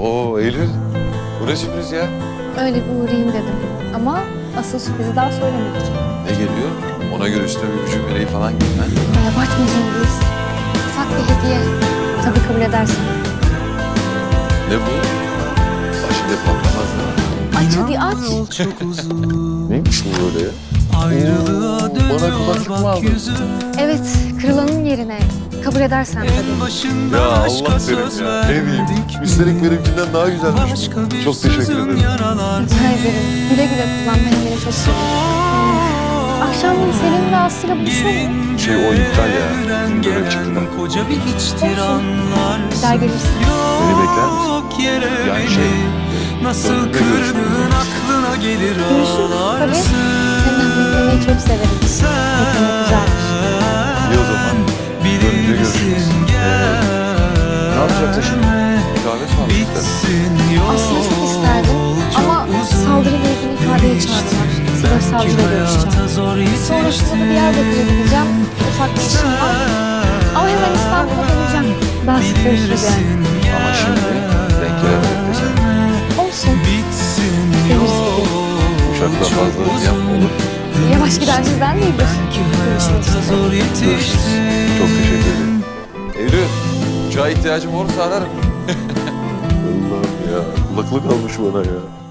Oo Eylül. Bu ne sürpriz ya? Öyle bir uğrayayım dedim. Ama asıl sürprizi daha söylemedik. Ne geliyor? Ona göre üstüne bir hücum meleği falan giymen. Ay abartma Cengiz. Ufak bir hediye. Tabii kabul edersin. Ne bu? Başında patlamaz da. Aç hadi aç. Yol çok uzun Neymiş bu böyle ya? Ayrılığa Oo, bana dönüyor bak yüzüm Evet, kırılanın yerine. Kabul edersen En tabii. başında Ya Allah derim ya. Ne diyeyim? Üstelik benimkinden daha güzelmiş Başka bu. bir Çok teşekkür ederim. Rica ederim. Güle güle kullan. Ben beni çok seviyorum. Akşam Selim ve Aslı'yla buluşuyor mu? Şey, o iptal ya. Bizim görev gelen çıktı. Koca bir içtir anlarsın Bir daha gelirsin. Beni bekler misin? Yani şey, Nasıl kırdın aklına gelir Görüşürüz tabii. ben beklemeyi çok severim. Yapacaksın şimdi? Bir Aslında çok isterdim ama saldırıyla ilgili ifadeye çağırdılar. Sınır savcıyla görüşeceğim. Sonrasında da Diyarbakır'a gideceğim. Ufak bir işim var. Ama hemen İstanbul'a döneceğim. Daha sık görüşürüz yani. Ama şimdi denk gelemedik desem. Olsun. Gibi. Uçakla fazla olur. Yavaş değildir. Görüşmek üzere. zor Görüşürüz. Uçağa ihtiyacım olursa ararım. Allah'ım ya, kulaklık almış bana ya.